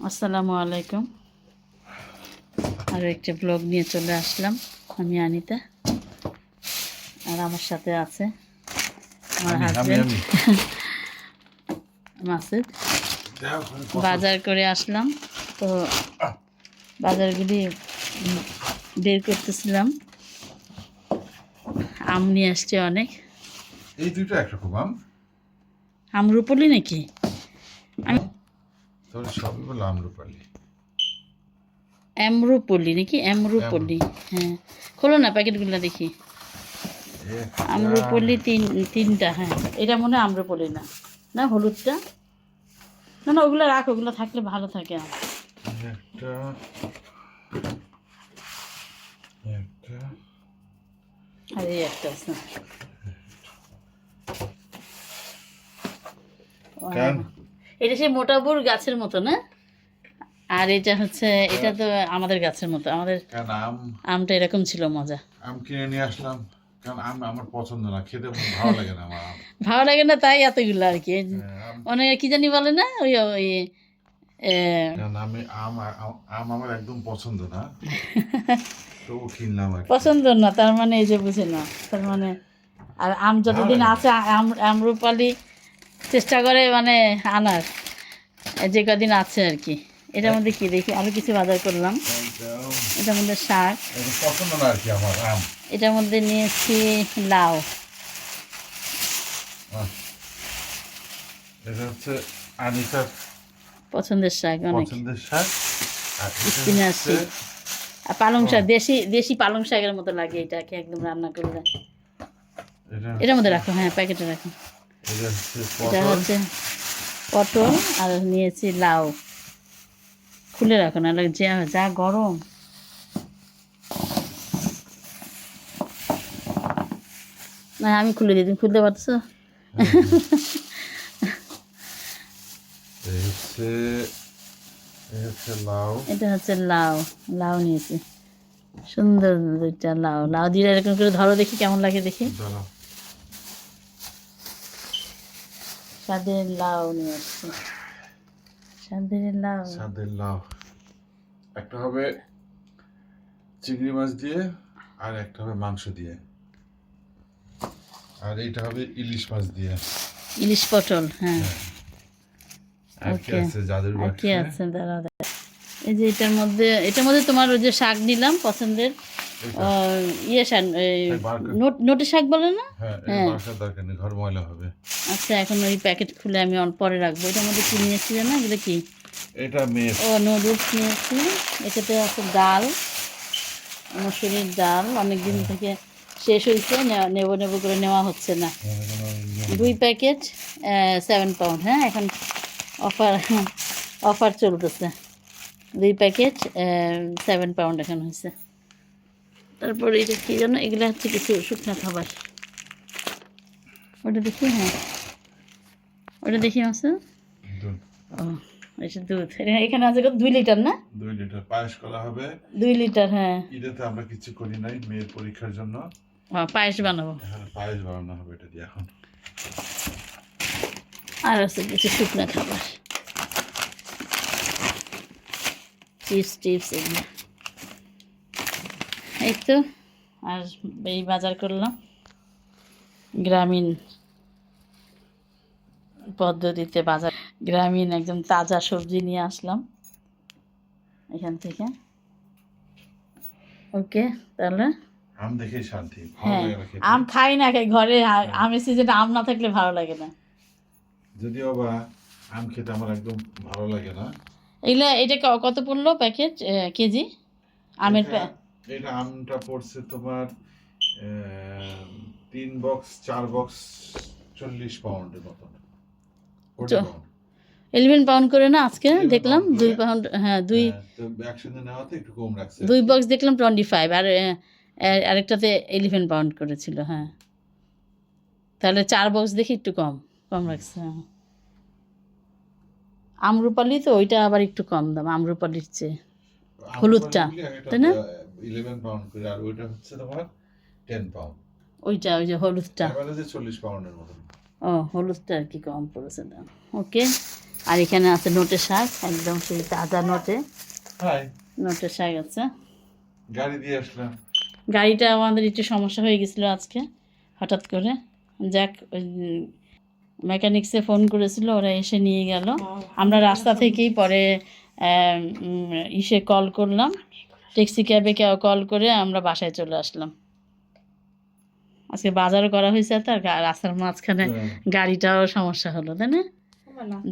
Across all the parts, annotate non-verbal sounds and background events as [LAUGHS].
আসসালামু আলাইকুম। আরও একটা ব্লগ নিয়ে চলে আসলাম আমি আনিতা। আর আমার সাথে আছে আমার আমি- আমি- আমি। [LAUGHS] মাসুদ। আমি কত- বাজার করে আসলাম। তো বাজারগুলি বের করতেছিলাম। আম নিয়ে আসছে অনেক। এই দুইটা একরকম আম? আমরুপলি নাকি? তোর সবই বলে আমরুপালি। এমরুপলি নাকি? এমরুপলি হ্যাঁ। খোলো না প্যাকেটগুলো দেখি। একটা, আম্রপল্লি তিন তিনটা হ্যাঁ। এটা মনে হয় আম্রপল্লি না। না হলুদটা? না না ওগুলো রাখ ওগুলো থাকলে ভালো থাকে। একটা একটা আর একটা আছে। কেন? এটা সেই মোটাবুর গাছের মতো না? আর এটা হচ্ছে এটা তো আমাদের গাছের মতো আমাদের আম আমটা এরকম ছিল মজা। আম কিনে নিয়ে আসলাম কারণ আম আমার পছন্দ না খেতে ভালো লাগে না আমার [LAUGHS] ভালো লাগে না তাই এতগুলো আর কি। হ্যাঁ, অনেকে কি জানি বলে না ওই ওই আমি আম আম- আম আমার একদম পছন্দ না। [LAUGHS] কিনলাম পছন্দ না তার মানে এই যে বুঝে না তার মানে আর আম যতদিন আছে আম আমরুপালি চেষ্টা করে মানে আনার। যে কদিন আছে আর কি। এটার মধ্যে কি দেখি? আরও কিছু বাজার করলাম। এটার মধ্যে শাক। এটার মধ্যে নিয়েছি লাউ। এটা হচ্ছে আনিতার পছন্দের শাক অনেক। পছন্দের শাক। আর স্পিনাচ। আর পালং শাক দেশি দেশি পালং শাকের মতো লাগে এটাকে একদম রান্না করলে এটা এটার মধ্যে রাখো হ্যাঁ প্যাকেটে রাখো। এটা হচ্ছে পটল আর নিয়েছি লাউ। খুলে রাখো না যা যা গরম। না আমি খুলে দিই তুমি খুলতে পারছ? এটা হচ্ছে লাউ লাউ নিয়েছি। সুন্দর দুইটা লাউ লাউ দিয়ে এরকম করে ধরো দেখি কেমন লাগে দেখি। লাউ নিয়ে আসছি স্বাদের লাউ সাদের লাউ একটা হবে চিংড়ি মাছ দিয়ে আর একটা হবে মাংস দিয়ে। আর এইটা হবে ইলিশ মাছ দিয়ে। ইলিশ পটল হ্যাঁ। আর কি আছে। এই যে এটার মধ্যে এটার মধ্যে তোমার ওই যে শাক নিলাম পছন্দের। ইয়ে শাক নোট শাক বলে না? হ্যাঁ হ্যাঁ। ঘর ময়লা হবে। আচ্ছা এখন ওই প্যাকেট খুলে আমি পরে রাখব। এটার মধ্যে কি নিয়েছি জানো এগুলো কি? এটা ও নুডলস নিয়েছি এটাতে আছে ডাল মসুরির ডাল। অনেক দিন থেকে শেষ হয়েছে নেব নেব করে নেওয়া হচ্ছে না। দুই প্যাকেট সেভেন পাউন্ড হ্যাঁ? এখন অফার অফার চলতেছে। দুই প্যাকেট সেভেন পাউন্ড এখন হয়েছে। তারপরে এটা কী জানো এগুলো হচ্ছে কিছু শুকনো খাবার। ওটা দেখি হ্যাঁ। ওটা দেখি আছে ও এটা দুধ। এখানে আছে কত? দুই লিটার না? দুই লিটার পায়েস করা হবে। দুই লিটার হ্যাঁ। আমরা কিছু করি নাই মেয়ের পরীক্ষার জন্য। ও, পায়েস বানাবো। এখানে পায়েস বানানো হবে এটা দিয়ে এখন। আর আছে কিছু শুকনো খাবার। চিপস টিপস এগুলো। এই তো আর এই বাজার করলাম। গ্রামীণ পদ্ধতিতে বাজার গ্রামীণ একদম তাজা সবজি নিয়ে আসলাম এখান থেকে। ওকে তাহলে? আম দেখেই শান্তি হ্যাঁ। আম খাই না খাই ঘরে আমের সিজনে আম না থাকলে ভালো লাগে না। যদিও বা আম খেতে আমার একদম ভালো লাগে না। এগুলো এটা কত পড়ল প্যাকেট কেজি? আমের এটা- আমটা পড়ছে তোমার তিন বক্স চার বক্স চল্লিশ পাউন্ডের মতন। ইলেভেন পাউন্ড করে না আজকে দেখলাম দুই পাউন্ড হ্যাঁ দুই রাখছে। দুই বক্স দেখলাম টোয়েন্টি ফাইভ আর আর- আরেকটাতে ইলেভেন পাউন্ড করেছিল হ্যাঁ। তাহলে চার বক্স দেখি একটু কম কম রাখছে হ্যাঁ। আমরুপালি তো ওইটা আবার একটু কম দাম আমরুপালির চেয়ে। হলুদটা, তাই না? ইলেভেন পাউন্ড করে আর ওইটা হচ্ছে তোমার টেন পাউন্ড ওইটা ওই যে হলুদটা। যে চল্লিশ পাউন্ডের মতন। ও হলুদটা আর কি কম পড়েছে দাম ওকে আর এখানে আছে নোটে শাক একদম সেই তাজা নোটে। নোটের শাক আছে। গাড়ি দিয়ে আসলাম। গাড়িটা আমাদের একটু সমস্যা হয়ে গেছিল আজকে হঠাৎ করে। যাক মেকানিক্সে ফোন করেছিল ওরা এসে নিয়ে গেল। আমরা রাস্তা থেকেই পরে ইসে কল করলাম। ট্যাক্সি ক্যাবে কল করে আমরা বাসায় চলে আসলাম। আজকে বাজারও করা হয়েছে তার রাস্তার মাঝখানে। গাড়িটাও সমস্যা হলো তাই না?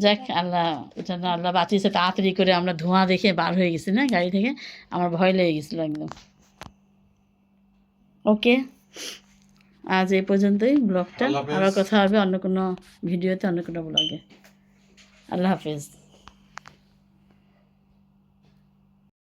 যাক আল্লাহ এটা না আল্লাহ বাঁচিয়েছে তাড়াতাড়ি করে আমরা ধোঁয়া দেখে বার হয়ে গেছি না গাড়ি থেকে? আমার ভয় লেগে গেছিল একদম। ওকে আজ এই পর্যন্তই ব্লগটা। আবার কথা হবে অন্য কোনো ভিডিওতে অন্য কোনো ব্লগে। আল্লাহ হাফেজ।